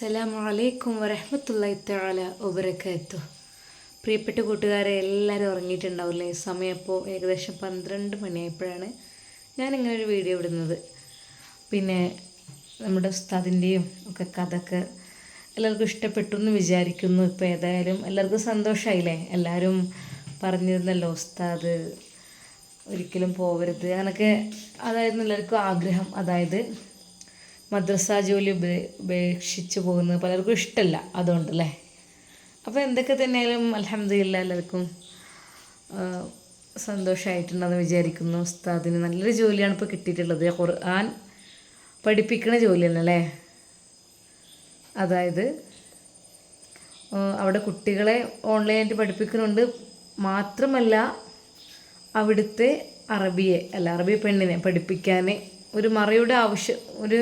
അസ്സലാമു അലൈക്കും വരഹമത്തല്ലായി തആല ഉപരക്കത്തു പ്രിയപ്പെട്ട കൂട്ടുകാരെ എല്ലാവരും ഉറങ്ങിയിട്ടുണ്ടാവില്ലേ? സമയം ഇപ്പോൾ ഏകദേശം പന്ത്രണ്ട് മണിയായപ്പോഴാണ് ഞാനിങ്ങനെ ഒരു വീഡിയോ ഇടുന്നത്. പിന്നെ നമ്മുടെ ഉസ്താദിന്റെയും ഒക്കെ കഥക്ക് എല്ലാവർക്കും ഇഷ്ടപ്പെട്ടു എന്ന് വിചാരിക്കുന്നു. ഇപ്പോൾ ഏതായാലും എല്ലാവർക്കും സന്തോഷമായില്ലേ എല്ലാവരും പറഞ്ഞിരുന്നല്ലോ ഉസ്താദ് ഒരിക്കലും പോകരുത് അങ്ങനെയൊക്കെ അതായിരുന്നു എല്ലാവർക്കും ആഗ്രഹം. അതായത് മദ്രസ ജോലി ഉപേ- ഉപേക്ഷിച്ച് പോകുന്നത് പലർക്കും ഇഷ്ടമല്ല അതുകൊണ്ടല്ലേ? അപ്പോൾ എന്തൊക്കെ തന്നെയാലും അലഹമ്മദില്ല എല്ലാവർക്കും സന്തോഷമായിട്ടുണ്ടെന്ന് വിചാരിക്കുന്നു. ഉസ്താദിന് നല്ലൊരു ജോലിയാണ് ഇപ്പോൾ കിട്ടിയിട്ടുള്ളത്. ഖുർആൻ പഠിപ്പിക്കുന്ന ജോലി തന്നെ അല്ലേ അതായത് അവിടെ കുട്ടികളെ ഓൺലൈനായിട്ട് പഠിപ്പിക്കുന്നുണ്ട്. മാത്രമല്ല അവിടുത്തെ അറബിയെ അല്ല അറബി പെണ്ണിനെ പഠിപ്പിക്കാൻ ഒരു മറയുടെ ആവശ്യം ഒരു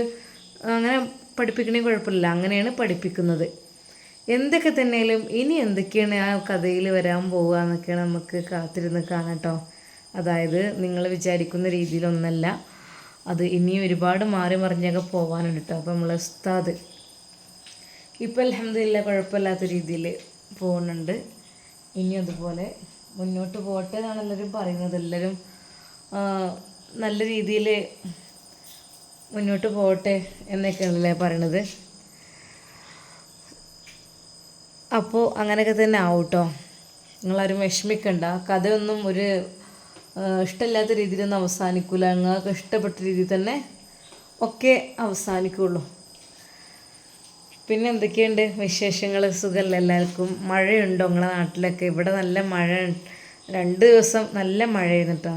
അങ്ങനെ പഠിപ്പിക്കണേ കുഴപ്പമില്ല. അങ്ങനെയാണ് പഠിപ്പിക്കുന്നത്. എന്തൊക്കെ തന്നെയാലും ഇനി എന്തൊക്കെയാണ് ആ കഥയിൽ വരാൻ പോവുക എന്നൊക്കെയാണ് നമുക്ക് കാത്തിരുന്ന് കാണാം കേട്ടോ. അതായത് നിങ്ങൾ വിചാരിക്കുന്ന രീതിയിലൊന്നല്ല. അത് ഇനി ഒരുപാട് മാറി മറിഞ്ഞൊക്കെ പോകാനുണ്ട് കേട്ടോ. അപ്പോൾ നമ്മൾ ഉസ്താദ് ഇപ്പം അലഹമില്ല കുഴപ്പമില്ലാത്ത രീതിയിൽ പോകുന്നുണ്ട്. ഇനി അതുപോലെ മുന്നോട്ട് പോട്ടെ എന്നാണ് എല്ലാവരും പറയുന്നത്. എല്ലാവരും നല്ല രീതിയിൽ മുന്നോട്ട് പോകട്ടെ എന്നൊക്കെയാണല്ലേ പറയണത്. അപ്പോൾ അങ്ങനെയൊക്കെ തന്നെ ആവും കേട്ടോ നിങ്ങളാരും വിഷമിക്കണ്ട. കഥയൊന്നും ഒരു ഇഷ്ടമില്ലാത്ത രീതിയിലൊന്നും അവസാനിക്കില്ല നിങ്ങൾക്ക് ഇഷ്ടപ്പെട്ട രീതിയിൽ തന്നെ ഒക്കെ അവസാനിക്കുള്ളൂ. പിന്നെ എന്തൊക്കെയുണ്ട് വിശേഷങ്ങൾ? സുഖമല്ല എല്ലാവർക്കും? മഴയുണ്ടോ നിങ്ങളുടെ നാട്ടിലൊക്കെ? ഇവിടെ നല്ല മഴ. രണ്ട് ദിവസം നല്ല മഴയായിരുന്നു കേട്ടോ.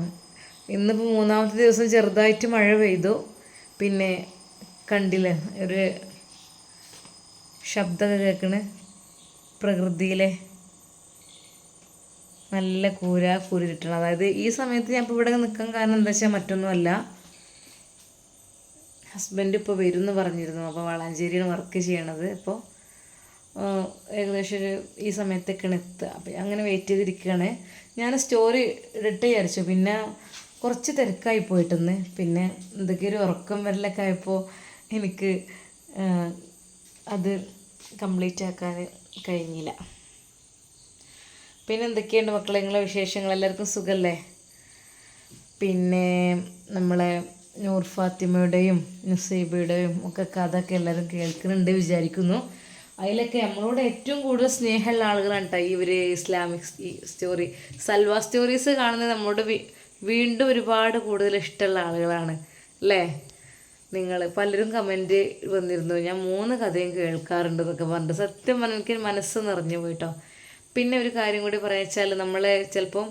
ഇന്നിപ്പോൾ മൂന്നാമത്തെ ദിവസം ചെറുതായിട്ട് മഴ പെയ്തു. പിന്നെ കണ്ടില്ലേ ഒരു ശബ്ദമൊക്കെ കേൾക്കണ്. പ്രകൃതിയിലെ നല്ല കൂര കൂരിട്ടണം അതായത് ഈ സമയത്ത് ഞാൻ ഇപ്പോൾ ഇവിടെ നിൽക്കാൻ കാരണം എന്താ വെച്ചാൽ മറ്റൊന്നുമല്ല. ഹസ്ബൻഡ് ഇപ്പോൾ വരും എന്ന് പറഞ്ഞിരുന്നു. അപ്പോൾ വളാഞ്ചേരിയാണ് വർക്ക് ചെയ്യണത്. ഇപ്പോൾ ഏകദേശം ഒരു ഈ സമയത്തൊക്കെയാണ് എത്തുക. അപ്പോൾ അങ്ങനെ വെയിറ്റ് ചെയ്തിരിക്കുകയാണ്. ഞാൻ സ്റ്റോറി ഇടട്ടെ വിചാരിച്ചു. പിന്നെ കുറച്ച് തിരക്കായി പോയിട്ടെന്ന്. പിന്നെ എന്തൊക്കെ ഒരു ഉറക്കം വരലൊക്കെ ആയപ്പോൾ എനിക്ക് അത് കംപ്ലീറ്റ് ആക്കാൻ കഴിഞ്ഞില്ല. പിന്നെ എന്തൊക്കെയുണ്ട് മക്കളെ? നിങ്ങളെ വിശേഷങ്ങൾ? എല്ലാവർക്കും സുഖമല്ലേ പിന്നെ നമ്മളെ നൂർ ഫാത്തിമയുടെയും നുസൈബയുടെയും ഒക്കെ കഥയൊക്കെ എല്ലാവരും കേൾക്കുന്നുണ്ട് വിചാരിക്കുന്നു. അതിലൊക്കെ നമ്മളോട് ഏറ്റവും കൂടുതൽ സ്നേഹമുള്ള ആളുകളാണ് കേട്ടോ ഇവർ ഇസ്ലാമിക് സ്റ്റോറി സൽവാ സ്റ്റോറീസ് കാണുന്നത് നമ്മളോട് വീണ്ടും ഒരുപാട് കൂടുതൽ ഇഷ്ടമുള്ള ആളുകളാണ് അല്ലേ? നിങ്ങൾ പലരും കമന്റ് വന്നിരുന്നു. ഞാൻ മൂന്ന് കഥയും കേൾക്കാറുണ്ട് എന്നൊക്കെ പറഞ്ഞിട്ട്. സത്യം പറഞ്ഞാൽ എനിക്ക് മനസ്സ് നിറഞ്ഞു പോയിട്ടോ. പിന്നെ ഒരു കാര്യം കൂടി പറയാ വെച്ചാൽ നമ്മളെ ചിലപ്പം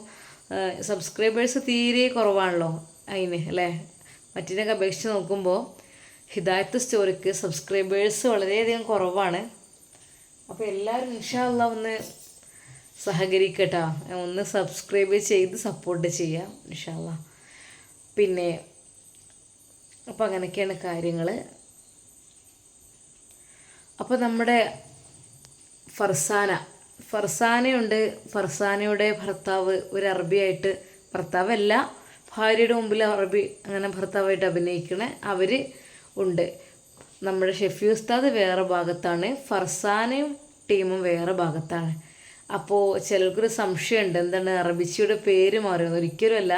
സബ്സ്ക്രൈബേഴ്സ് തീരെ കുറവാണല്ലോ അതിന് അല്ലേ? മറ്റിനൊക്കെ അപേക്ഷിച്ച് നോക്കുമ്പോൾ ഹിദായത്ത് സ്റ്റോറിക്ക് സബ്സ്ക്രൈബേഴ്സ് വളരെയധികം കുറവാണ്. അപ്പോൾ എല്ലാവരും ഇൻഷാല്ല ഒന്ന് സഹകരിക്കട്ടോ. ഒന്ന് സബ്സ്ക്രൈബ് ചെയ്ത് സപ്പോർട്ട് ചെയ്യാം ഇൻഷാല്ല പിന്നെ അപ്പോൾ അങ്ങനെയൊക്കെയാണ് കാര്യങ്ങൾ അപ്പോൾ നമ്മുടെ ഫർസാന. ഫർസാനയുണ്ട്. ഫർസാനയുടെ ഭർത്താവ് ഒരു അറബിയായിട്ട് ഭർത്താവല്ല ഭാര്യയുടെ മുമ്പിൽ അറബി അങ്ങനെ ഭർത്താവായിട്ട് അഭിനയിക്കണ അവർ ഉണ്ട്. നമ്മുടെ ഷെഫി ഉസ്താദ് വേറെ ഭാഗത്താണ്. ഫർസാനയും ടീമും വേറെ ഭാഗത്താണ്. അപ്പോൾ ചിലർക്കൊരു സംശയമുണ്ട്. എന്താണ് അറബിച്ചിയുടെ പേര് മാറുന്നത് ഒരിക്കലുമല്ല.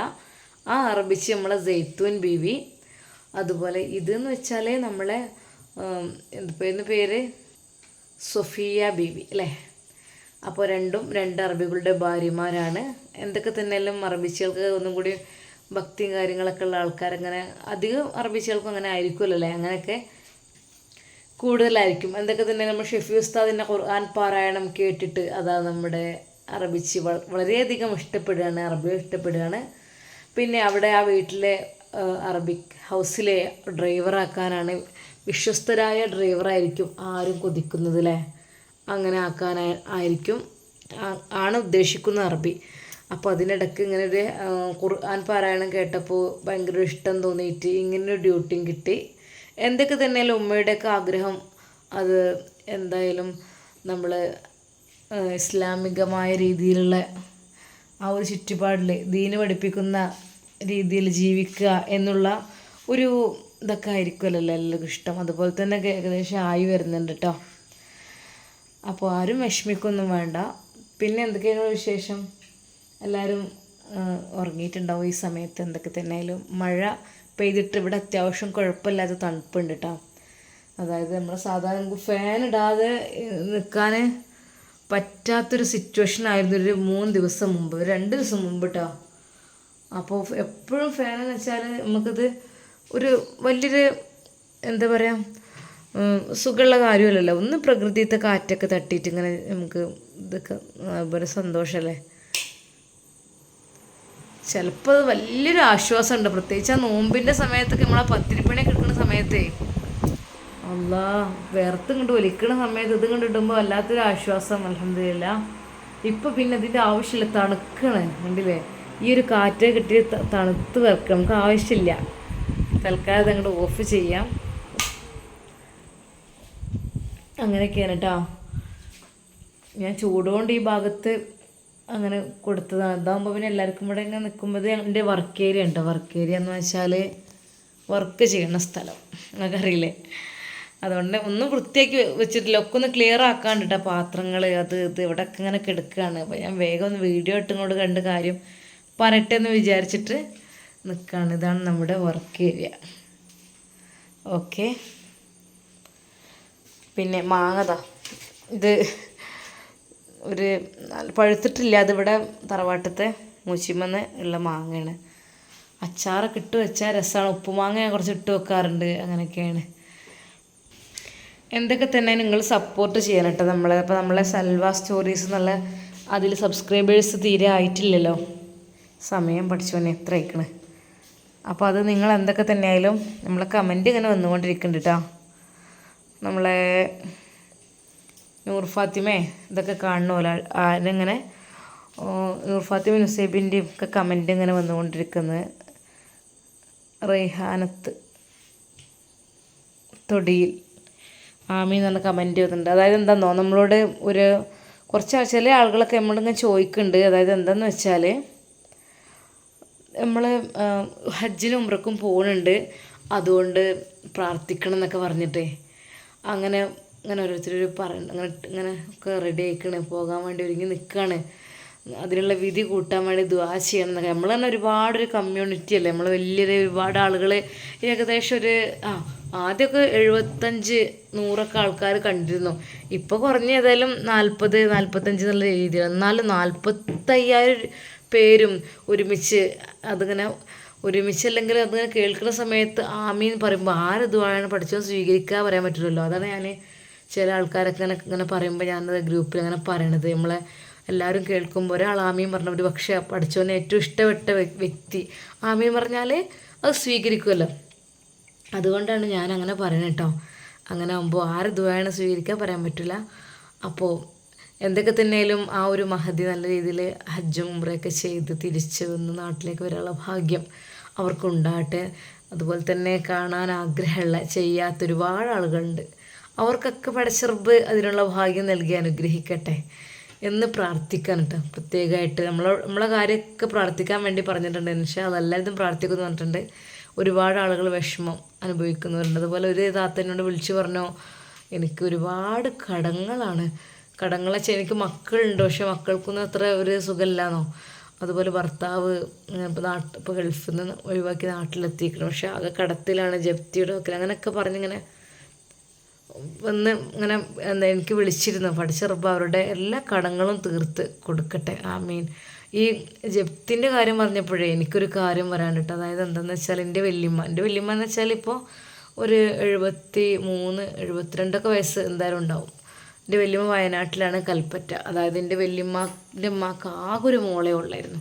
ആ അറബിച്ചി നമ്മളെ ജെയ്ത്തൂൻ ബീവി. അതുപോലെ ഇതെന്ന് വെച്ചാൽ നമ്മളെ ഉം, പേര്? സൊഫിയ ബീവി അല്ലേ? അപ്പോൾ രണ്ടും രണ്ട് അറബികളുടെ ഭാര്യമാരാണ്. എന്തൊക്കെ തന്നെയാലും അറബിച്ചികൾക്ക് ഒന്നും കൂടി ഭക്തിയും കാര്യങ്ങളൊക്കെ ഉള്ള ആൾക്കാരങ്ങനെ അധികം അറബിച്ചികൾക്കും അങ്ങനെ ആയിരിക്കുമല്ലോ അല്ലേ? അങ്ങനെയൊക്കെ കൂടുതലായിരിക്കും. എന്തൊക്കെ തന്നെ നമ്മൾ ഷെഫി ഉസ്താദിന്റെ ഖുർആൻ പാരായണം കേട്ടിട്ട് അതാ നമ്മുടെ അറബിച്ച് വളരെയധികം ഇഷ്ടപ്പെടുകയാണ് അറബി ഇഷ്ടപ്പെടുകയാണ്. പിന്നെ അവിടെ ആ വീട്ടിലെ അറബിക് ഹൗസിലെ ഡ്രൈവറാക്കാനാണ് വിശ്വസ്തരായ ഡ്രൈവറായിരിക്കും ആരും കൊതിക്കുന്നത് അല്ലേ അങ്ങനെ ആക്കാനായി ആയിരിക്കും ആണ് ഉദ്ദേശിക്കുന്ന അറബി. അപ്പോൾ അതിനിടയ്ക്ക് ഇങ്ങനെ ഒരു ഖുർആൻ പാരായണം കേട്ടപ്പോൾ ഭയങ്കര ഇഷ്ടം തോന്നിയിട്ട് ഇങ്ങനെ ഡ്യൂട്ടിയും കിട്ടി. എന്തൊക്കെ തന്നെയാലും ഉമ്മയുടെയൊക്കെ ആഗ്രഹം അത് എന്തായാലും നമ്മൾ ഇസ്ലാമികമായ രീതിയിലുള്ള ആ ഒരു ചുറ്റുപാടിൽ ദീന് പഠിപ്പിക്കുന്ന രീതിയിൽ ജീവിക്കുക എന്നുള്ള ഒരു ഇതൊക്കെ ആയിരിക്കുമല്ലോ എല്ലാവർക്കും ഇഷ്ടം. അതുപോലെ തന്നെ ഏകദേശം ആയി വരുന്നുണ്ട് കേട്ടോ അപ്പോൾ ആരും വിഷമിക്കൊന്നും വേണ്ട. പിന്നെ എന്തൊക്കെയാണ് വിശേഷം? എല്ലാവരും ഉറങ്ങിയിട്ടുണ്ടാവും ഈ സമയത്ത്? എന്തൊക്കെ തന്നെയാലും മഴ പെയ്തിട്ട് ഇവിടെ അത്യാവശ്യം കുഴപ്പമില്ലാത്ത തണുപ്പുണ്ട് കേട്ടോ അതായത് നമ്മൾ സാധാരണ ഫാൻ ഇടാതെ നിൽക്കാൻ പറ്റാത്തൊരു സിറ്റുവേഷൻ ആയിരുന്നു ഒരു മൂന്ന് ദിവസം മുമ്പ് രണ്ട് ദിവസം മുമ്പ് കേട്ടോ അപ്പോൾ എപ്പോഴും ഫാൻ എന്ന് വെച്ചാൽ നമുക്കത് ഒരു വലിയൊരു എന്താ പറയുക സുഖമുള്ള കാര്യമല്ലല്ലോ. ഒന്ന് പ്രകൃതിയത്തെ കാറ്റൊക്കെ തട്ടിയിട്ട് ഇങ്ങനെ നമുക്ക് ഇതൊക്കെ ഒരു സന്തോഷമല്ലേ? ചിലപ്പോൾ അത് വലിയൊരു ആശ്വാസമുണ്ട് പ്രത്യേകിച്ച് ആ നോമ്പിന്റെ സമയത്തൊക്കെ നമ്മളെ പത്തിരിപ്പണിയൊക്കെ എടുക്കുന്ന സമയത്തേ അല്ല വേർത്ത് ഇങ്ങോട്ട് ഒലിക്കുന്ന സമയത്ത് ഇത് കണ്ടിട്ടുമ്പോൾ വല്ലാത്തൊരു ആശ്വാസം അലഹമില്ല ഇപ്പം പിന്നെ ഇതിന്റെ ആവശ്യമില്ല തണുക്കണ് കണ്ടില്ലേ? ഈ ഒരു കാറ്റ് കിട്ടി തണുത്ത് വെക്കണം നമുക്ക് ആവശ്യമില്ല തൽക്കാലം അങ്ങോട്ട് ഓഫ് ചെയ്യാം. അങ്ങനെയൊക്കെയാണ് കേട്ടോ ഞാൻ ചൂടുകൊണ്ട് ഈ ഭാഗത്ത് അങ്ങനെ കൊടുത്തതാണ് ഇതാകുമ്പോൾ പിന്നെ എല്ലാവർക്കും ഇവിടെ ഇങ്ങനെ നിൽക്കുമ്പോൾ എന്റെ വർക്ക് ഏരിയ ഉണ്ട് വർക്ക് ഏരിയ എന്ന് വെച്ചാൽ വർക്ക് ചെയ്യുന്ന സ്ഥലം. നിങ്ങൾക്കറിയില്ലേ അതുകൊണ്ട് ഒന്നും വൃത്തിയാക്കി വെച്ചിട്ടില്ല. ഒക്കെ ഒന്ന് ക്ലിയർ ആക്കാണ്ട് കേട്ടോ പാത്രങ്ങൾ അത് ഇത് ഇവിടെയൊക്കെ ഇങ്ങനെ കിടക്കുകയാണ് അപ്പോൾ ഞാൻ വേഗം ഒന്ന് വീഡിയോ ഇട്ട് കൊണ്ട് കണ്ട് കാര്യം പറയട്ടെ എന്ന് വിചാരിച്ചിട്ട് നിൽക്കുകയാണ് ഇതാണ് നമ്മുടെ വർക്ക് ഏരിയ ഓക്കെ പിന്നെ മാങ്ങതാ ഇത് ഒരു പഴുത്തിട്ടില്ല അതിവിടെ തറവാട്ടത്തെ മൂച്ചിമ്മന്ന് ഉള്ള മാങ്ങയാണ്. അച്ചാറൊക്കെ ഇട്ട് വെച്ചാൽ രസമാണ് ഉപ്പുമാങ്ങ ഞാൻ കുറച്ച് ഇട്ട് വെക്കാറുണ്ട്. അങ്ങനെയൊക്കെയാണ്. എന്തൊക്കെ തന്നെ നിങ്ങൾ സപ്പോർട്ട് ചെയ്യണം കേട്ടോ നമ്മളെ. അപ്പോൾ നമ്മളെ സൽവ സ്റ്റോറീസ് എന്നുള്ള അതിൽ സബ്സ്ക്രൈബേഴ്സ് തീരെ ആയിട്ടില്ലല്ലോ. സമയം പഠിച്ചോനെ എത്ര അയക്കണ് അപ്പോൾ അത് നിങ്ങൾ എന്തൊക്കെ തന്നെ ആയാലും നമ്മളെ കമന്റ് ഇങ്ങനെ വന്നുകൊണ്ടിരിക്കുന്നുണ്ട് കേട്ടോ. നമ്മളെ നൂർ ഫാത്തിമേ ഇതൊക്കെ കാണുന്ന പോലെ ആരിങ്ങനെ നൂർ ഫാത്തിമ നുസൈബിന്റെയും ഒക്കെ കമന്റ് ഇങ്ങനെ വന്നുകൊണ്ടിരിക്കുന്നത്. റെയ്ഹാനത്ത് തൊടിയിൽ. ആമി എന്ന് പറഞ്ഞ കമന്റ് വന്നിട്ടുണ്ട് അതായത് എന്താണെന്നോ നമ്മളോട് ഒരു കുറച്ച് ചില ആളുകളൊക്കെ നമ്മളിങ്ങനെ ചോദിക്കുന്നുണ്ട്. അതായത് എന്താണെന്ന് വെച്ചാൽ നമ്മൾ ഹജ്ജിനും ഉമ്രക്കും പോകുന്നുണ്ട് അതുകൊണ്ട് പ്രാർത്ഥിക്കണം എന്നൊക്കെ പറഞ്ഞിട്ടേ. അങ്ങനെ അങ്ങനെ ഓരോരുത്തർ പറയുന്നു അങ്ങനെ ഇങ്ങനെ ഒക്കെ റെഡി ആയിക്കണ്. പോകാൻ വേണ്ടി ഒരുങ്ങി നിൽക്കുകയാണ് അതിനുള്ള വിധി കൂട്ടാൻ വേണ്ടി ദുവാ ചെയ്യണം എന്നൊക്കെ. നമ്മൾ തന്നെ ഒരുപാടൊരു കമ്മ്യൂണിറ്റി അല്ലേ? നമ്മൾ വലിയൊരു ഒരുപാട് ആളുകൾ ഏകദേശം ഒരു ആ ആദ്യമൊക്കെ എഴുപത്തഞ്ച് നൂറൊക്കെ ആൾക്കാർ കണ്ടിരുന്നു. ഇപ്പോൾ കുറഞ്ഞ ഏതായാലും നാൽപ്പത് നാൽപ്പത്തഞ്ച് എന്നുള്ള രീതിയിൽ എന്നാലും നാൽപ്പത്തയ്യായിരം പേരും ഒരുമിച്ച് അതിങ്ങനെ ഒരുമിച്ച് അല്ലെങ്കിൽ അതിങ്ങനെ കേൾക്കുന്ന സമയത്ത് ആമീൻ പറയുമ്പോൾ ആരിതുമാണ് പഠിച്ചോ സ്വീകരിക്കാൻ പറയാൻ പറ്റില്ലല്ലോ അതാണ് ഞാൻ ചില ആൾക്കാരൊക്കെ ഇങ്ങനെ ഇങ്ങനെ പറയുമ്പോൾ ഞാനത് ഗ്രൂപ്പിൽ അങ്ങനെ പറയണത്. നമ്മളെ എല്ലാവരും കേൾക്കുമ്പോൾ ഒരാൾ ആമീൻ പറഞ്ഞ ഒരു പക്ഷേ പഠിച്ചവന് ഏറ്റവും ഇഷ്ടപ്പെട്ട വ്യ- വ്യക്തി ആമീൻ പറഞ്ഞാൽ അത് സ്വീകരിക്കുമല്ലോ അതുകൊണ്ടാണ് ഞാൻ അങ്ങനെ പറയുന്നത് കേട്ടോ അങ്ങനെ ആകുമ്പോൾ ആര് ദുബായാണ് സ്വീകരിക്കാൻ പറയാൻ പറ്റില്ല. അപ്പോൾ എന്തൊക്കെ തന്നെയാലും ആ ഒരു മഹതി നല്ല രീതിയിൽ ഹജ്ജും ഉമ്രയൊക്കെ ചെയ്ത് തിരിച്ച് വന്ന് നാട്ടിലേക്ക് വരാനുള്ള ഭാഗ്യം അവർക്കുണ്ടാകട്ടെ. അതുപോലെ തന്നെ കാണാൻ ആഗ്രഹമുള്ള ചെയ്യാത്ത ഒരുപാട് ആളുകളുണ്ട്. അവർക്കൊക്കെ പടച്ചെറുപ്പ് അതിനുള്ള ഭാഗ്യം നൽകി അനുഗ്രഹിക്കട്ടെ എന്ന് പ്രാർത്ഥിക്കാൻ കേട്ടോ. പ്രത്യേകമായിട്ട് നമ്മളെ നമ്മളെ കാര്യമൊക്കെ പ്രാർത്ഥിക്കാൻ വേണ്ടി പറഞ്ഞിട്ടുണ്ട്. പക്ഷേ അതെല്ലാവരും പ്രാർത്ഥിക്കുമെന്ന് പറഞ്ഞിട്ടുണ്ട്. ഒരുപാട് ആളുകൾ വിഷമം അനുഭവിക്കുന്നവരുണ്ട്. അതുപോലെ ഒരു താത്തനോട് വിളിച്ചു പറഞ്ഞു എനിക്ക് ഒരുപാട് കടങ്ങളാണ്. കടങ്ങളെ വെച്ചാൽ എനിക്ക് മക്കളുണ്ട്. പക്ഷെ മക്കൾക്കൊന്നും അത്ര ഒരു സുഖമില്ലാന്നോ? അതുപോലെ ഭർത്താവ് ഇപ്പോൾ നാട്ട് ഇപ്പോൾ ഗൾഫിൽ നിന്ന് ഒഴിവാക്കി നാട്ടിലെത്തിക്കണം പക്ഷെ ആകെ കടത്തിലാണ് ജപ്തിയുടെ ഒക്കെ അങ്ങനെയൊക്കെ പറഞ്ഞിങ്ങനെ വന്ന് ഇങ്ങനെ എന്താ എനിക്ക് വിളിച്ചിരുന്നു. പഠിച്ചെറുപ്പം അവരുടെ എല്ലാ കടങ്ങളും തീർത്ത് കൊടുക്കട്ടെ. ആ മീൻ ഈ ജപ്തിന്റെ കാര്യം പറഞ്ഞപ്പോഴേ എനിക്കൊരു കാര്യം വരാണ്ടിട്ട് അതായത് എന്താണെന്ന് വെച്ചാൽ എന്റെ വല്യമ്മ. എന്റെ വല്യമ്മ എന്ന് വെച്ചാൽ ഇപ്പോൾ ഒരു എഴുപത്തി മൂന്ന് എഴുപത്തിരണ്ടൊക്കെ വയസ്സ് എന്തായാലും ഉണ്ടാവും. എന്റെ വല്യമ്മ വയനാട്ടിലാണ് കൽപ്പറ്റ. അതായത് എന്റെ വല്യമ്മന്റെ അമ്മയ്ക്ക് ആകെ ഒരു മോളെ ഉള്ളായിരുന്നു.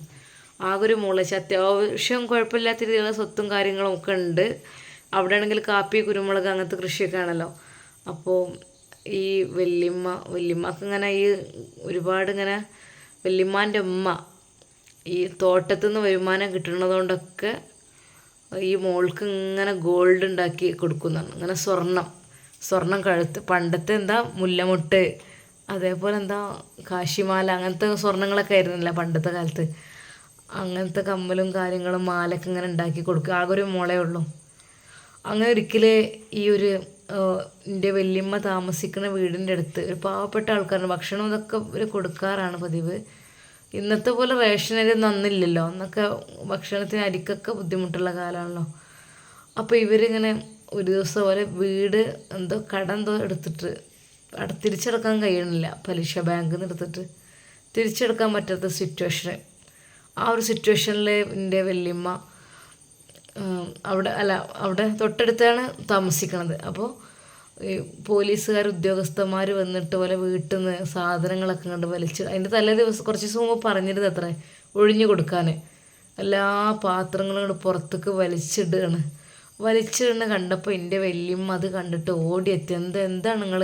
ആകെ ഒരു മോളെ. വെച്ചാൽ അത്യാവശ്യം കുഴപ്പമില്ലാത്ത രീതിയിലുള്ള സ്വത്തും കാര്യങ്ങളും ഒക്കെ ഉണ്ട്. അവിടെ ആണെങ്കിൽ കാപ്പി കുരുമുളക് അങ്ങനത്തെ കൃഷിയൊക്കെ ആണല്ലോ. അപ്പോൾ ഈ വല്യമ്മ വല്യമ്മക്ക് ഇങ്ങനെ ഈ ഒരുപാട് ഇങ്ങനെ വല്യമ്മാന്റെ ഉമ്മ ഈ തോട്ടത്തു നിന്ന് വരുമാനം കിട്ടുന്നതുകൊണ്ടൊക്കെ ഈ മോൾക്ക് ഇങ്ങനെ ഗോൾഡ് ഉണ്ടാക്കി കൊടുക്കുന്നതാണ്. ഇങ്ങനെ സ്വർണം സ്വർണം കഴുത്ത് പണ്ടത്തെ എന്താ മുല്ലമുട്ട് അതേപോലെ എന്താ കാശിമാല അങ്ങനത്തെ സ്വർണങ്ങളൊക്കെ ആയിരുന്നില്ല പണ്ടത്തെ കാലത്ത്. അങ്ങനത്തെ കമ്മലും കാര്യങ്ങളും മാലൊക്കെ ഇങ്ങനെ ഉണ്ടാക്കി കൊടുക്കുക ആകെ ഒരു മോളേ ഉള്ളൂ. അങ്ങനെ ഒരിക്കൽ ഈ ഒരു എന്റെ വല്യമ്മ താമസിക്കുന്ന വീടിന്റെ അടുത്ത് ഒരു പാവപ്പെട്ട ആൾക്കാരാണ് ഭക്ഷണം ഇതൊക്കെ ഇവർ കൊടുക്കാറാണ് പതിവ്. ഇന്നത്തെ പോലെ റേഷനരി നന്നില്ലല്ലോ അന്നൊക്കെ ഭക്ഷണത്തിന് അരിക്കൊക്കെ ബുദ്ധിമുട്ടുള്ള കാലമാണല്ലോ അപ്പോൾ ഇവരിങ്ങനെ ഒരു ദിവസം പോലെ വീട് എന്തോ കട എന്തോ എടുത്തിട്ട് തിരിച്ചടക്കാൻ കഴിയണില്ല. പലിശ ബാങ്കിൽ നിന്ന് എടുത്തിട്ട് തിരിച്ചെടുക്കാൻ പറ്റാത്ത സിറ്റുവേഷൻ ആ ഒരു സിറ്റുവേഷനിൽ എന്റെ വല്യമ്മ അവിടെ അല്ല അവിടെ തൊട്ടടുത്താണ് താമസിക്കണത്. അപ്പോൾ ഈ പോലീസുകാർ ഉദ്യോഗസ്ഥന്മാർ വന്നിട്ട് പോലെ വീട്ടിൽ നിന്ന് സാധനങ്ങളൊക്കെ കണ്ട് വലിച്ച് അതിന്റെ തലേ ദിവസം കുറച്ച് ദിവസം മുമ്പ് പറഞ്ഞിരുന്നത് അത്ര ഒഴിഞ്ഞു കൊടുക്കാൻ എല്ലാ പാത്രങ്ങളും കൂടെ പുറത്തേക്ക് വലിച്ചിടുകയാണ് വലിച്ചിടുന്ന കണ്ടപ്പോൾ എന്റെ വല്യമ്മ അത് കണ്ടിട്ട് ഓടിയെത്തി. എന്താ എന്താണ് നിങ്ങൾ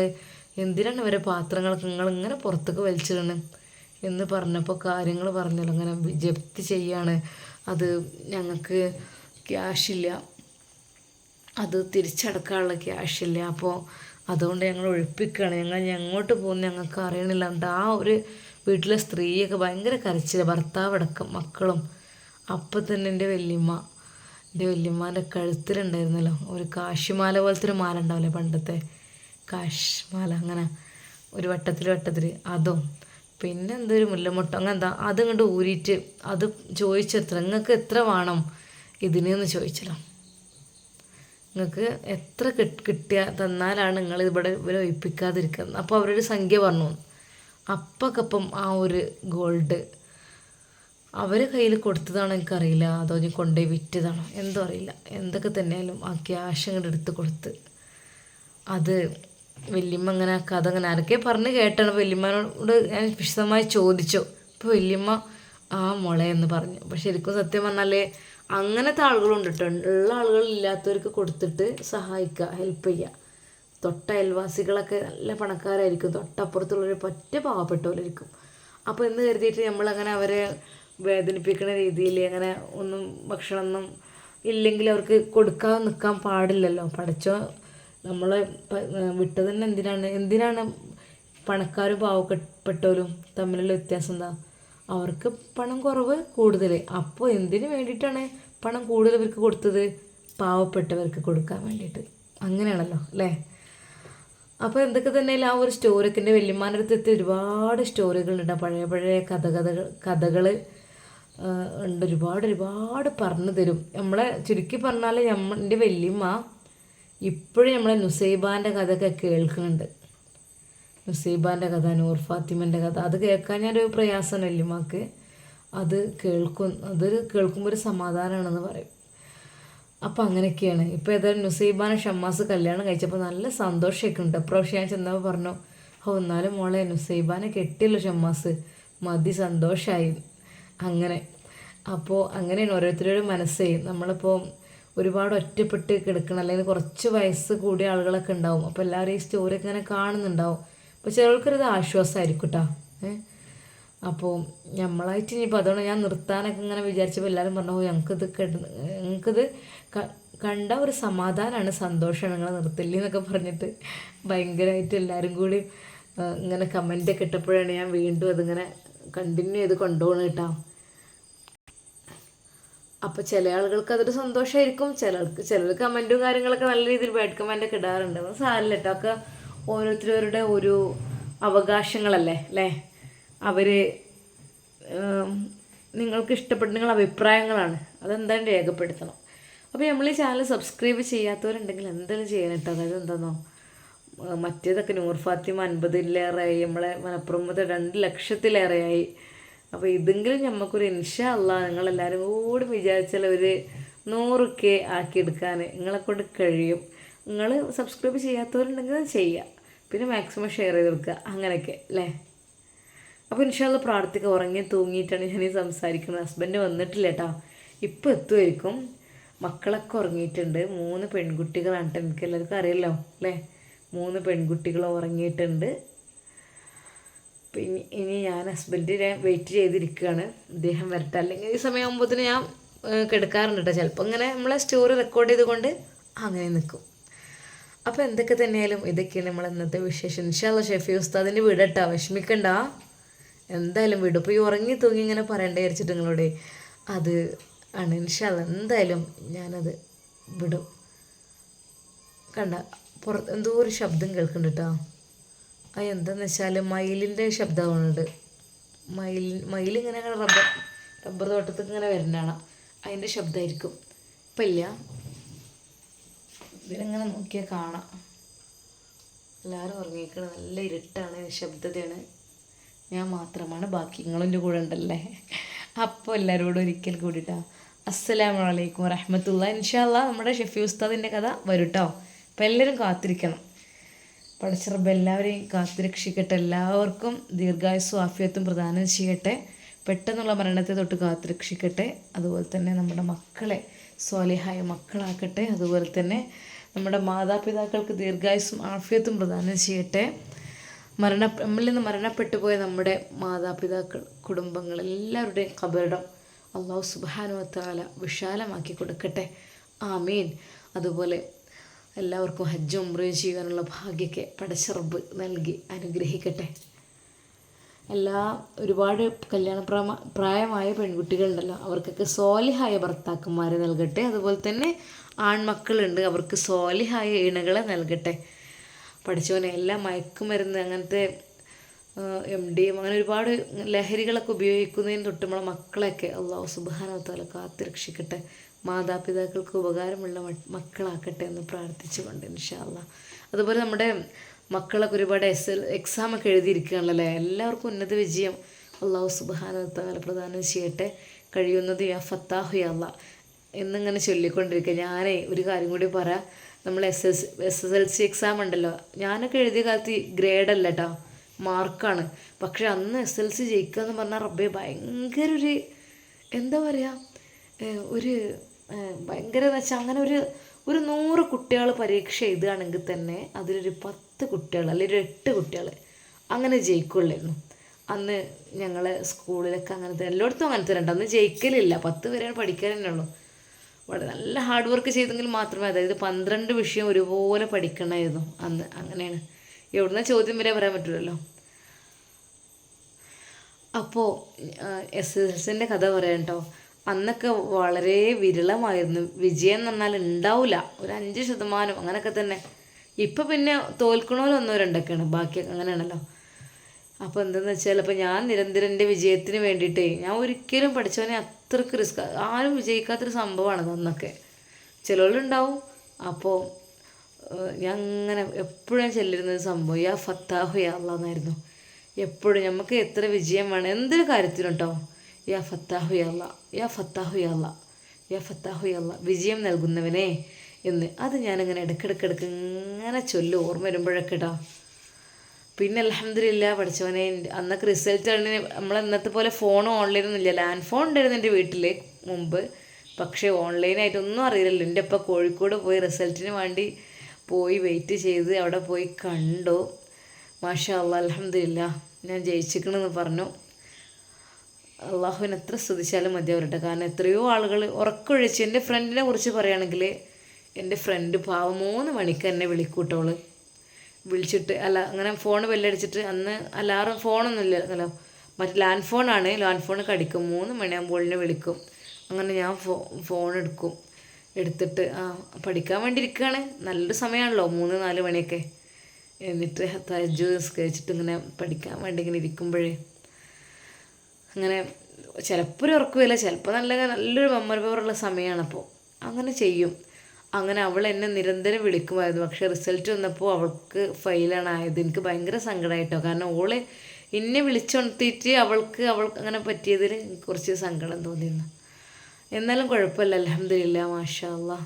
എന്തിനാണ് ഇവരെ പാത്രങ്ങളൊക്കെ നിങ്ങൾ ഇങ്ങനെ പുറത്തേക്ക് വലിച്ചിടണം? എന്ന് പറഞ്ഞപ്പോൾ കാര്യങ്ങൾ പറഞ്ഞല്ലോ. അങ്ങനെ ജപ്തി ചെയ്യാണ്. അത് ഞങ്ങൾക്ക് ക്യാഷില്ല. അത് തിരിച്ചടക്കാനുള്ള ക്യാഷില്ല. അപ്പോൾ അതുകൊണ്ട് ഞങ്ങൾ ഒഴിപ്പിക്കുകയാണ് ഞങ്ങൾ എങ്ങോട്ട് പോകുന്ന ഞങ്ങൾക്ക് അറിയണില്ല. എന്നിട്ട് ആ ഒരു വീട്ടിലെ സ്ത്രീയൊക്കെ ഭയങ്കര കരച്ചില്ല ഭർത്താവ് അടക്കം മക്കളും. അപ്പം തന്നെ എന്റെ വല്യമ്മ. എന്റെ വല്യമ്മേന്റെ കഴുത്തിലുണ്ടായിരുന്നല്ലോ. ഒരു കാശിമാല പോലത്തെ ഒരു മാല ഉണ്ടാവില്ലേ പണ്ടത്തെ? കാശ്മാല അങ്ങനെ. ഒരു വട്ടത്തിൽ വട്ടത്തിൽ അതും. പിന്നെ എന്തൊരു മുല്ലമുട്ട. അങ്ങനെ എന്താ ഊരിയിട്ട് അത് ചോദിച്ചെത്ര? നിങ്ങൾക്ക് എത്ര വേണം? ഇതിനെന്ന് ചോദിച്ചല്ലോ. നിങ്ങൾക്ക് എത്ര കിട്ട് കിട്ടിയ തന്നാലാണ് നിങ്ങൾ ഇവിടെ ഇവരെ ഒഴിപ്പിക്കാതിരിക്കുന്നത്. അപ്പോൾ അവരൊരു സംഖ്യ പറഞ്ഞു. അപ്പക്കപ്പം ആ ഒരു ഗോൾഡ് അവരെ കയ്യിൽ കൊടുത്തതാണോ എനിക്കറിയില്ല. അതോ ഞാൻ കൊണ്ടുപോയി വിറ്റതാണോ? എന്തോ അറിയില്ല. എന്തൊക്കെ തന്നെയാലും ആ ക്യാഷ് അങ്ങോട്ട് എടുത്ത് കൊടുത്ത്. അത് വല്യമ്മ അങ്ങനെ കഥ അങ്ങനെ ആരൊക്കെ പറഞ്ഞ് കേട്ടാണ്. വല്യമ്മനോട് ഞാൻ വിശദമായി ചോദിച്ചു. അപ്പോൾ വല്യമ്മ ആ മുളയെന്ന് പറഞ്ഞു. പക്ഷെ ശരിക്കും സത്യം പറഞ്ഞാലേ അങ്ങനത്തെ ആളുകളുണ്ട് കേട്ടോ ഉള്ള ആളുകൾ ഇല്ലാത്തവർക്ക് കൊടുത്തിട്ട് സഹായിക്കുക ഹെൽപ്പ് ചെയ്യുക. തൊട്ട അയൽവാസികളൊക്കെ നല്ല പണക്കാരായിരിക്കും. തൊട്ടപ്പുറത്തുള്ളവർ പറ്റ പാവപ്പെട്ടവരായിരിക്കും. അപ്പോൾ എന്ന് കരുതിയിട്ട് നമ്മളങ്ങനെ അവരെ വേദനിപ്പിക്കുന്ന രീതിയിൽ അങ്ങനെ ഒന്നും ഭക്ഷണമൊന്നും ഇല്ലെങ്കിൽ അവർക്ക് കൊടുക്കാതെ നിൽക്കാൻ പാടില്ലല്ലോ. പഠിച്ചോ നമ്മളെ വിട്ടത് തന്നെ എന്തിനാണ്? എന്തിനാണ് പണക്കാരും പാവപ്പെട്ടവരും തമ്മിലുള്ള വ്യത്യാസം എന്താ? അവർക്ക് പണം കുറവ് കൂടുതൽ. അപ്പോൾ എന്തിനു വേണ്ടിയിട്ടാണ് പണം കൂടുതൽ ഇവർക്ക് കൊടുത്തത്? പാവപ്പെട്ടവർക്ക് കൊടുക്കാൻ വേണ്ടിയിട്ട്. അങ്ങനെയാണല്ലോ അല്ലേ? അപ്പോൾ എന്തൊക്കെ തന്നെ ആ ഒരു സ്റ്റോറിയൊക്കെ എന്റെ വല്യമ്മാന്റെ ഒരുപാട് സ്റ്റോറികളുണ്ട് പഴയ പഴയ കഥ കഥകൾ ഉണ്ട്. ഒരുപാട് ഒരുപാട് പറഞ്ഞു തരും. നമ്മളെ ചുരുക്കി പറഞ്ഞാൽ നമ്മ എന്റെ വല്യമ്മ ഇപ്പോഴും നമ്മളെ നുസൈബാന്റെ കഥയൊക്കെ കേൾക്കുന്നുണ്ട്. നുസൈബാന്റെ കഥ നൂർ ഫാത്തിമന്റെ കഥ അത് കേൾക്കാൻ ഞാനൊരു പ്രയാസമാണ് എല്ലുമാക്ക് അത് കേൾക്കും അത് കേൾക്കുമ്പോൾ ഒരു സമാധാനമാണെന്ന് പറയും. അപ്പം അങ്ങനെയൊക്കെയാണ്. ഇപ്പോൾ ഏതായാലും നുസൈബാനെ ഷമ്മാസ് കല്യാണം കഴിച്ചപ്പോൾ നല്ല സന്തോഷമൊക്കെ ഉണ്ട് അപ്രാവശ്യം ഞാൻ ചെന്നപ്പോൾ പറഞ്ഞു ഓ എന്നാലും മോളെ നുസൈബാനെ കെട്ടിയല്ലോ ഷമ്മാസ്. മതി സന്തോഷമായി അങ്ങനെ. അപ്പോൾ അങ്ങനെയാണ് ഓരോരുത്തരുടെ മനസ്സേ. നമ്മളിപ്പോൾ ഒരുപാട് ഒറ്റപ്പെട്ട് കിടക്കണം അല്ലെങ്കിൽ കുറച്ച് വയസ്സ് കൂടിയ ആളുകളൊക്കെ ഉണ്ടാവും. അപ്പോൾ എല്ലാവരും ഈ സ്റ്റോറിയൊക്കെ ഇങ്ങനെ കാണുന്നുണ്ടാവും. അപ്പോൾ ചിലർക്കൊരിത് ആശ്വാസമായിരിക്കും കേട്ടോ ഏഹ് അപ്പോൾ നമ്മളായിട്ട് ഇനിയിപ്പോൾ അതുകൊണ്ട് ഞാൻ നിർത്താനൊക്കെ ഇങ്ങനെ വിചാരിച്ചപ്പോൾ എല്ലാവരും പറഞ്ഞു "ഓ, ഞങ്ങൾക്കിത് കേട്ട് ഞങ്ങൾക്കിത് കണ്ട ഒരു സമാധാനമാണ് സന്തോഷമാണ് നിങ്ങൾ നിർത്തില്ല എന്നൊക്കെ പറഞ്ഞിട്ട് ഭയങ്കരമായിട്ട് എല്ലാവരും കൂടി ഇങ്ങനെ കമന്റൊക്കെ ഇട്ടപ്പോഴാണ് ഞാൻ വീണ്ടും അതിങ്ങനെ കണ്ടിന്യൂ ചെയ്ത് കൊണ്ടുപോകണം കേട്ടോ. അപ്പോൾ ചില ആളുകൾക്ക് അതൊരു സന്തോഷമായിരിക്കും ചിലർക്ക് ചിലർ കമന്റും കാര്യങ്ങളൊക്കെ നല്ല രീതിയിൽ ബാഡ് കമന്റൊക്കെ ഇടാറുണ്ട്. അത് സാരില്ല കേട്ടോ ഒക്കെ ഓരോരുത്തരുടെ ഒരു അവകാശങ്ങളല്ലേ അല്ലേ? അവർ നിങ്ങൾക്ക് ഇഷ്ടപ്പെട്ട നിങ്ങളുടെ അഭിപ്രായങ്ങളാണ്. അതെന്തായാലും രേഖപ്പെടുത്തണം. അപ്പോൾ നമ്മൾ ഈ ചാനൽ സബ്സ്ക്രൈബ് ചെയ്യാത്തവരുണ്ടെങ്കിൽ എന്തെങ്കിലും ചെയ്യണം കേട്ടോ. അതായത് എന്താണോ മറ്റേതൊക്കെ നൂർ ഫാത്തിമ അൻപതിലേറെയായി നമ്മളെ മലപ്പുറം മുതൽ രണ്ട് ലക്ഷത്തിലേറെയായി. അപ്പോൾ ഇതെങ്കിലും നമുക്കൊരു ഇൻഷാ അല്ല നിങ്ങളെല്ലാവരും കൂടി വിചാരിച്ചാൽ ഒരു നൂറ് കെ ആക്കിയെടുക്കാൻ നിങ്ങളെ കൊണ്ട് കഴിയും. നിങ്ങൾ സബ്സ്ക്രൈബ് ചെയ്യാത്തവരുണ്ടെങ്കിൽ അത് ചെയ്യുക പിന്നെ മാക്സിമം ഷെയർ ചെയ്ത് കൊടുക്കുക. അങ്ങനെയൊക്കെ അല്ലേ? അപ്പോൾ ഇൻഷാല്ല പ്രാർത്ഥിക്കുക ഉറങ്ങി തൂങ്ങിയിട്ടാണ് ഞാൻ ഈ സംസാരിക്കുന്നത്. ഹസ്ബൻഡ് വന്നിട്ടില്ല കേട്ടോ ഇപ്പോൾ എത്തുമായിരിക്കും മക്കളൊക്കെ ഉറങ്ങിയിട്ടുണ്ട്. മൂന്ന് പെൺകുട്ടികളാണ് കേട്ടോ എനിക്ക് എല്ലാവർക്കും അറിയല്ലോ അല്ലേ? മൂന്ന് പെൺകുട്ടികൾ ഉറങ്ങിയിട്ടുണ്ട്. പിന്നെ ഇനി ഞാൻ ഹസ്ബൻഡിനെ വെയിറ്റ് ചെയ്തിരിക്കുകയാണ്. അദ്ദേഹം വരട്ടെ. അല്ലെങ്കിൽ ഈ സമയമാകുമ്പോഴത്തേന് ഞാൻ കിടക്കാറുണ്ട് കേട്ടോ ചിലപ്പോൾ ഇങ്ങനെ നമ്മളെ സ്റ്റോറി റെക്കോർഡ് ചെയ്തുകൊണ്ട് അങ്ങനെ നിൽക്കും അപ്പോൾ എന്തൊക്കെ തന്നെയായാലും ഇതൊക്കെയാണ് നമ്മൾ ഇന്നത്തെ വിശേഷം. ഇൻഷാല്ല ഷെഫി ഉസ്താദിന്റെ വീടട്ടാ വിഷമിക്കണ്ട. എന്തായാലും വിടും. ഇപ്പോൾ ഈ ഉറങ്ങി തൂങ്ങി ഇങ്ങനെ പറയണ്ടേ വിചാരിച്ചിട്ട് നിങ്ങളോട്. അത് ആണ്. ഇൻഷാല്ല എന്തായാലും ഞാനത് വിടും. കണ്ട പുറത്ത് എന്തോ ഒരു ശബ്ദം കേൾക്കുന്നുണ്ട് കേട്ടോ. അത് എന്താന്ന് വെച്ചാൽ മയിലിന്റെ ശബ്ദമാണുണ്ട് മയിൽ മയിലിങ്ങനെ റബ്ബർ റബ്ബർ തോട്ടത്തിൽ ഇങ്ങനെ വരുന്നതാണ് അതിന്റെ ശബ്ദമായിരിക്കും. ഇപ്പം ഇല്ല. ഇതിലിങ്ങനെ നോക്കിയാൽ കാണാം. എല്ലാവരും ഉറങ്ങിക്കണം നല്ല ഇരുട്ടാണ് നിശബ്ദതയാണ്. ഞാൻ മാത്രമാണ് ബാക്കി നിങ്ങളെന്റെ കൂടെ ഉണ്ടല്ലേ? അപ്പോൾ എല്ലാവരോടും ഒരിക്കൽ കൂടിയിട്ടാ അസ്സലാമു അലൈക്കും വറഹമത്തുള്ള ഇൻഷാല്ല നമ്മുടെ ഷെഫി ഉസ്താദിന്റെ കഥ വരുട്ടോ. അപ്പം എല്ലാവരും കാത്തിരിക്കണം. പടച്ചിറബ് എല്ലാവരെയും കാത്തുരക്ഷിക്കട്ടെ. എല്ലാവർക്കും ദീർഘായുസ്സും ആഫിയത്തും പ്രദാനം ചെയ്യട്ടെ. പെട്ടെന്നുള്ള മരണത്തെ തൊട്ട് കാത്തുരക്ഷിക്കട്ടെ. അതുപോലെ തന്നെ നമ്മുടെ മക്കളെ സ്വാലിഹായ മക്കളാക്കട്ടെ. അതുപോലെ തന്നെ നമ്മുടെ മാതാപിതാക്കൾക്ക് ദീർഘായുസും ആഫിയത്തും പ്രദാനം ചെയ്യട്ടെ. മരണ നമ്മളിൽ നിന്ന് മരണപ്പെട്ടു പോയ നമ്മുടെ മാതാപിതാക്കൾ കുടുംബങ്ങൾ എല്ലാവരുടെയും കബറിടം അള്ളാഹു സുബാനുവത്താല വിശാലമാക്കി കൊടുക്കട്ടെ. ആമീൻ. അതുപോലെ എല്ലാവർക്കും ഹജ്ജും ഉംറയും ചെയ്യാനുള്ള ഭാഗ്യമൊക്കെ പടച്ചറബ് നൽകി അനുഗ്രഹിക്കട്ടെ. എല്ലാ ഒരുപാട് കല്യാണ പ്രായമായ പെൺകുട്ടികളുണ്ടല്ലോ അവർക്കൊക്കെ സോലിഹായ ഭർത്താക്കന്മാരെ നൽകട്ടെ. അതുപോലെ തന്നെ ആൺമക്കളുണ്ട്. അവർക്ക് സോലിഹായ ഇണകളെ നൽകട്ടെ. പഠിച്ചവനെ എല്ലാം മയക്കുമരുന്ന് അങ്ങനത്തെ എം ഡി എം അങ്ങനെ ഒരുപാട് ലഹരികളൊക്കെ ഉപയോഗിക്കുന്നതിന് തൊട്ട് നമ്മളെ മക്കളെയൊക്കെ അള്ളാഹു സുബാനോത്താല കാത്തു രക്ഷിക്കട്ടെ മാതാപിതാക്കൾക്ക് ഉപകാരമുള്ള മക്കളാക്കട്ടെ എന്ന് പ്രാർത്ഥിച്ചുകൊണ്ട് ഇൻഷാല്ല അതുപോലെ നമ്മുടെ മക്കളൊക്കെ ഒരുപാട് എസ് എൽ എക്സാം ഒക്കെ എഴുതിയിരിക്കുകയാണല്ലേ എല്ലാവർക്കും ഉന്നത വിജയം അള്ളാഹു സുബാനോത്താല പ്രദാനം ചെയ്യട്ടെ. കഴിയുന്നത് യാ ഫത്താഹു അല്ല എന്നിങ്ങനെ ചൊല്ലിക്കൊണ്ടിരിക്കുക ഞാനേ ഒരു കാര്യം കൂടി പറയാം നമ്മൾ S S S S L C exam ഉണ്ടല്ലോ. ഞാനൊക്കെ എഴുതിയ കാലത്ത് ഗ്രേഡ് അല്ല കേട്ടോ മാർക്കാണ് പക്ഷെ അന്ന് എസ് എൽ സി ജയിക്കുക എന്ന് പറഞ്ഞാൽ റബ്ബെ ഭയങ്കര ഒരു എന്താ പറയുക ഒരു ഭയങ്കര എന്ന് വെച്ചാൽ അങ്ങനെ ഒരു ഒരു നൂറ് കുട്ടികൾ പരീക്ഷ എഴുതുകയാണെങ്കിൽ തന്നെ അതിലൊരു പത്ത് കുട്ടികൾ അല്ലെങ്കിൽ ഒരു എട്ട് കുട്ടികൾ അങ്ങനെ ജയിക്കുള്ളായിരുന്നു. അന്ന് ഞങ്ങളെ സ്കൂളിലൊക്കെ അങ്ങനത്തെ എല്ലായിടത്തും അങ്ങനത്തെ രണ്ട് അന്ന് ജയിക്കലില്ല. പത്ത് പഠിക്കാൻ തന്നെ ഉള്ളൂ. വളരെ നല്ല ഹാർഡ് വർക്ക് ചെയ്തെങ്കിൽ മാത്രമേ അതായത് പന്ത്രണ്ട് വിഷയം ഒരുപോലെ പഠിക്കണമായിരുന്നു. അന്ന് അങ്ങനെയാണ്. എവിടുന്ന ചോദ്യം വരെ പറയാൻ പറ്റില്ലല്ലോ. അപ്പോൾ എസ് എസ് എസിന്റെ കഥ പറയാം കേട്ടോ അന്നൊക്കെ വളരെ വിരളമായിരുന്നു. വിജയം എന്ന് പറഞ്ഞാൽ ഉണ്ടാവില്ല ഒരു അഞ്ച് ശതമാനം അങ്ങനെയൊക്കെ തന്നെ. ഇപ്പം പിന്നെ തോൽക്കണോലൊന്നോ രണ്ടൊക്കെയാണ് ബാക്കിയൊക്കെ അങ്ങനെയാണല്ലോ. അപ്പോൾ എന്താണെന്ന് വെച്ചാൽ അപ്പോൾ ഞാൻ നിരന്തരം എന്റെ വിജയത്തിന് വേണ്ടിയിട്ടേ ഞാൻ ഒരിക്കലും പഠിച്ചവനെ അത്രയ്ക്ക് റിസ്ക്. ആരും വിജയിക്കാത്തൊരു സംഭവമാണ് അന്നൊക്കെ. ചിലവരുണ്ടാവും. അപ്പോൾ ഞാൻ അങ്ങനെ എപ്പോഴും ചെല്ലിരുന്നൊരു സംഭവം യാ ഫത്താഹു യാ എപ്പോഴും നമുക്ക് എത്ര വിജയം വേണം എന്തൊരു കാര്യത്തിനും കേട്ടോ യാ ഫത്താഹു യാ അല്ല യാ ഫത്താഹു യാ അല്ല യാ ഫത്താഹു യാ അല്ല വിജയം നൽകുന്നവനെ എന്ന്. അത് ഞാനിങ്ങനെ ഇടയ്ക്കിടയ്ക്കിടയ്ക്ക് ഇങ്ങനെ ചൊല്ലു ഓർമ്മ വരുമ്പോഴൊക്കെ കേട്ടോ പിന്നെ അലഹമില്ല പഠിച്ചവനെ അന്നൊക്കെ റിസൾട്ട് നമ്മൾ ഇന്നത്തെ പോലെ ഫോൺ ഓൺലൈനൊന്നുമില്ല ലാൻഡ് ഫോൺ ഉണ്ടായിരുന്നു എന്റെ വീട്ടിൽ മുമ്പ്. പക്ഷേ ഓൺലൈനായിട്ടൊന്നും അറിയില്ലല്ലോ. എന്റെ ഇപ്പം കോഴിക്കോട് പോയി റിസൾട്ടിന് വേണ്ടി പോയി വെയിറ്റ് ചെയ്ത് അവിടെ പോയി കണ്ടു. മാഷാ അല്ല അലഹമില്ല ഞാൻ ജയിച്ചിക്കണമെന്ന് പറഞ്ഞു. അള്ളാഹുവിന് എത്ര സ്തുതിച്ചാലും അവരുടെ. കാരണം എത്രയോ ആളുകൾ ഉറക്കൊഴിച്ച് എന്റെ ഫ്രണ്ടിനെ കുറിച്ച് പറയുകയാണെങ്കിൽ എന്റെ ഫ്രണ്ട് പാവം മൂന്ന് മണിക്ക് എന്നെ വിളിക്കൂട്ടോൾ വിളിച്ചിട്ട് അല്ല അങ്ങനെ ഫോൺ ബെല്ലടിച്ചിട്ട് അന്ന് അലാറം ഫോണൊന്നും ഇല്ലല്ലോ മറ്റേ ലാൻഡ് ഫോണാണ് ലാൻഡ് ഫോൺ കടിക്കും മൂന്ന് മണിയാകുമ്പോൾ എന്നെ വിളിക്കും. അങ്ങനെ ഞാൻ ഫോ ഫോൺ എടുക്കും എടുത്തിട്ട് ആ പഠിക്കാൻ വേണ്ടി ഇരിക്കുകയാണ് നല്ലൊരു സമയമാണല്ലോ മൂന്ന് നാല് മണിയൊക്കെ. എന്നിട്ട് തജു നിസ്കരിച്ചിട്ട് ഇങ്ങനെ പഠിക്കാൻ വേണ്ടി ഇങ്ങനെ ഇരിക്കുമ്പോഴേ അങ്ങനെ ചിലപ്പോൾ ഒരു ഉറക്കമില്ല ചിലപ്പോൾ നല്ല നല്ലൊരു മെമ്മറി പവറുള്ള സമയമാണ് അപ്പോൾ. അങ്ങനെ ചെയ്യും. അങ്ങനെ അവൾ എന്നെ നിരന്തരം വിളിക്കുമായിരുന്നു. പക്ഷെ റിസൾട്ട് വന്നപ്പോൾ അവൾക്ക് ഫെയിലാണ് ആയത്. എനിക്ക് ഭയങ്കര സങ്കടമായിട്ടോ കാരണം ഓൾ എന്നെ വിളിച്ചുണർത്തിയിട്ട് അവൾക്ക് അവൾക്ക് അങ്ങനെ പറ്റിയതിൽ കുറച്ച് സങ്കടം തോന്നിയിരുന്നു. എന്നാലും കുഴപ്പമില്ല. അലഹമില്ല മാഷാ അല്ലാ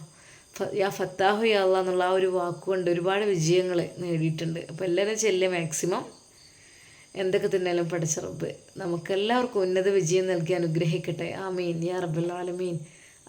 യാ ഫത്താഹു യാ അല്ല എന്നുള്ള ആ ഒരു വാക്കുകൊണ്ട് ഒരുപാട് വിജയങ്ങൾ നേടിയിട്ടുണ്ട്. അപ്പോൾ എല്ലാവരും ചെല്ലുക മാക്സിമം എന്തൊക്കെ തന്നെയാലും പഠിച്ച റബ്ബ്. നമുക്കെല്ലാവർക്കും ഉന്നത വിജയം നൽകി അനുഗ്രഹിക്കട്ടെ. ആമീൻ. യാ റബ്ബുൽ ആലമീൻ.